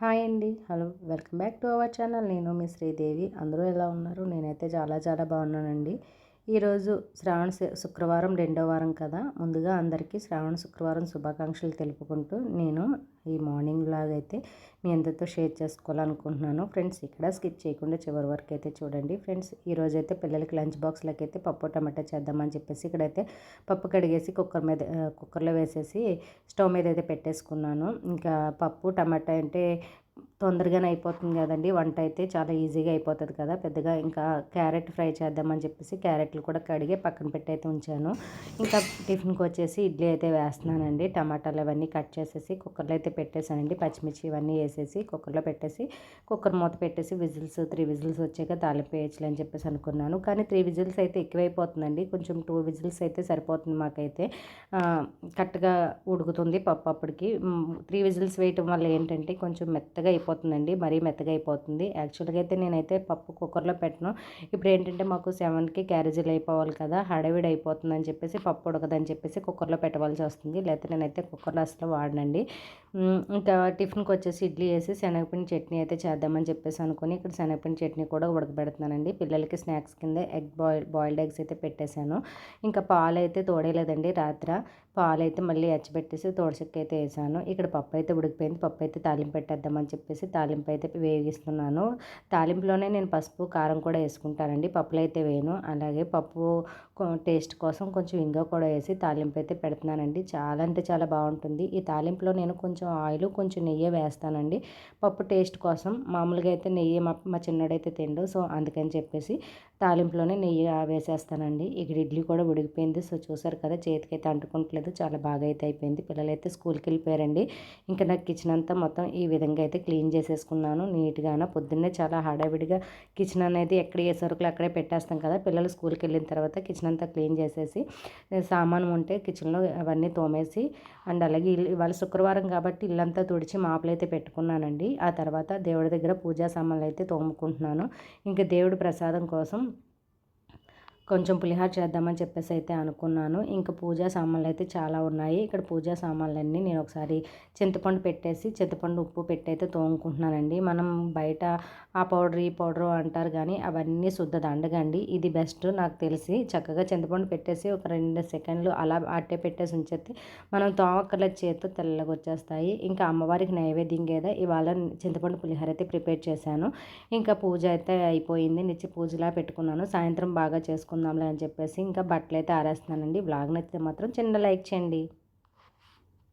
Hi అండి. Hello welcome back to our channel. నేను మీ శ్రీదేవి. అందరూ ఎలా ఉన్నారు? నేనైతే చాలా చాలా బాగున్నానండి. ఈరోజు శ్రావణ శుక్రవారం రెండో వారం కదా. ముందుగా అందరికీ శ్రావణ శుక్రవారం శుభాకాంక్షలు తెలుపుకుంటూ నేను ఈ మార్నింగ్ లాగా అయితే మీ అందరితో షేర్ చేసుకోవాలనుకుంటున్నాను. ఫ్రెండ్స్ ఇక్కడ స్కిప్ చేయకుండా చివరి వరకు అయితే చూడండి. ఫ్రెండ్స్ ఈరోజు అయితే పిల్లలకి లంచ్ బాక్స్లోకి అయితే పప్పు టమాటా చేద్దామని చెప్పేసి ఇక్కడైతే పప్పు కడిగేసి కుక్కర్ మీద కుక్కర్లో వేసేసి స్టవ్ మీద అయితే పెట్టేసుకున్నాను. ఇంకా పప్పు టమాటా అంటే తొందరగానే అయిపోతుంది కదండి. వంట అయితే చాలా ఈజీగా అయిపోతుంది కదా. పెద్దగా ఇంకా క్యారెట్ ఫ్రై చేద్దామని చెప్పేసి క్యారెట్లు కూడా కడిగి పక్కన పెట్టి అయితే ఉంచాను. ఇంకా టిఫిన్కి వచ్చేసి ఇడ్లీ అయితే వేస్తున్నానండి. టమాటాలు అవన్నీ కట్ చేసేసి కుక్కర్లో అయితే పెట్టేశానండి. పచ్చిమిర్చి ఇవన్నీ వేసేసి కుక్కర్లో పెట్టేసి కుక్కర్ మూత పెట్టేసి విజిల్స్ త్రీ విజిల్స్ వచ్చాక తాలింపు వేయచ్చులే అని చెప్పేసి అనుకున్నాను. కానీ త్రీ విజిల్స్ అయితే ఎక్కువైపోతుందండి. కొంచెం టూ విజిల్స్ అయితే సరిపోతుంది మాకైతే. కరెక్ట్గా ఉడుకుతుంది పప్పు అప్పటికి. త్రీ విజిల్స్ వేయటం వల్ల ఏంటంటే కొంచెం మెత్తగా అయిపోతుందండి మరీ మెత్తగా అయిపోతుంది. యాక్చువల్గా అయితే నేనైతే పప్పు కుక్కర్లో పెట్టను. ఇప్పుడు ఏంటంటే మాకు సెవెన్కి క్యారేజీలు అయిపోవాలి కదా హడవిడి అయిపోతుందని చెప్పేసి పప్పు ఉడకదని చెప్పేసి కుక్కర్లో పెట్టవలసి వస్తుంది. లేకపోతే నేనైతే కుక్కర్లో అసలు వాడనండి. ఇంకా టిఫిన్కి వచ్చేసి ఇడ్లీ వేసి శనగపిండి చట్నీ అయితే చేద్దామని చెప్పేసి అనుకుని ఇక్కడ శనగపిండి చట్నీ కూడా ఉడకబెడుతున్నానండి. పిల్లలకి స్నాక్స్ కింద ఎగ్ బాయిల్ బాయిల్డ్ ఎగ్స్ అయితే పెట్టేశాను. ఇంకా పాలు అయితే తోడేలేదండి రాత్ర. పాలు అయితే మళ్ళీ ఎచ్చబెట్టేసి తోడచెక్క అయితే వేసాను. ఇక్కడ పప్పు అయితే ఉడికిపోయింది. పప్పు అయితే తాలింపు పెట్టేద్దామని చెప్పేసి తాలింపు అయితే వేగిస్తున్నాను. తాలింపులోనే నేను పసుపు కారం కూడా వేసుకుంటానండి. పప్పులు అయితే వేయను. అలాగే పప్పు టేస్ట్ కోసం కొంచెం ఇంగా కూడా వేసి తాలింపు అయితే పెడుతున్నానండి. చాలా అంటే చాలా బాగుంటుంది. ఈ తాలింపులో నేను కొంచెం కొంచెం ఆయిల్ కొంచెం నెయ్యి వేస్తానండి. పప్పు టేస్ట్ కోసం మామూలుగా అయితే నెయ్యి మా మా చిన్నడైతే తిండు. సో అందుకని చెప్పేసి తాలింపులోనే నెయ్యి వేసేస్తానండి. ఇక్కడ ఇడ్లీ కూడా ఉడికిపోయింది. సో చూసారు కదా చేతికైతే అంటుకుంటలేదు. చాలా బాగా అయితే అయిపోయింది. పిల్లలు అయితే స్కూల్కి వెళ్ళిపోయారండి. ఇంకా నాకు కిచెన్ అంతా మొత్తం ఈ విధంగా అయితే క్లీన్ చేసేసుకున్నాను. నీట్గాన పొద్దున్నే చాలా హడావిడిగా కిచెన్ అనేది ఎక్కడ ఏ సరుకులు అక్కడే పెట్టేస్తాం కదా. పిల్లలు స్కూల్కి వెళ్ళిన తర్వాత కిచెన్ అంతా క్లీన్ చేసేసి సామాను ఉంటే కిచెన్లో అవన్నీ తోమేసి అండ్ అలాగే ఇవాళ శుక్రవారం కాబట్టి ఇల్లంతా తుడిచి మాపులైతే అయితే పెట్టుకున్నానండి. ఆ తర్వాత దేవుడి దగ్గర పూజా సామాన్లు అయితే తోముకుంటున్నాను. ఇంకా దేవుడి ప్రసాదం కోసం కొంచెం పులిహార చేద్దామని చెప్పేసి అయితే అనుకున్నాను. ఇంకా పూజా సామాన్లు అయితే చాలా ఉన్నాయి. ఇక్కడ పూజా సామాన్లన్నీ నేను ఒకసారి చింతపండు పెట్టేసి చింతపండు ఉప్పు పెట్టి అయితే తోముకుంటున్నానండి. మనం బయట ఆ పౌడర్ ఈ పౌడర్ అంటారు కానీ అవన్నీ శుద్ధ దండగండి ఇది బెస్ట్ నాకు తెలిసి. చక్కగా చింతపండు పెట్టేసి ఒక రెండు సెకండ్లు అలా అట్టే పెట్టేసి ఉంచేస్తే మనం తోమక్కర్ల చేతితో తెల్లగా వచ్చేస్తాయి. ఇంకా అమ్మవారికి నైవేద్యం కదా ఇవాళ చింతపండు పులిహార అయితే ప్రిపేర్ చేశాను. ఇంకా పూజ అయితే అయిపోయింది. నిత్య పూజలా పెట్టుకున్నాను. సాయంత్రం బాగా చేసుకున్నాను. చేసుకుందాంలే అని చెప్పేసి ఇంకా బట్టలు అయితే ఆరేస్తున్నానండి. బ్లాగ్ నచ్చితే మాత్రం చిన్న లైక్ చేయండి.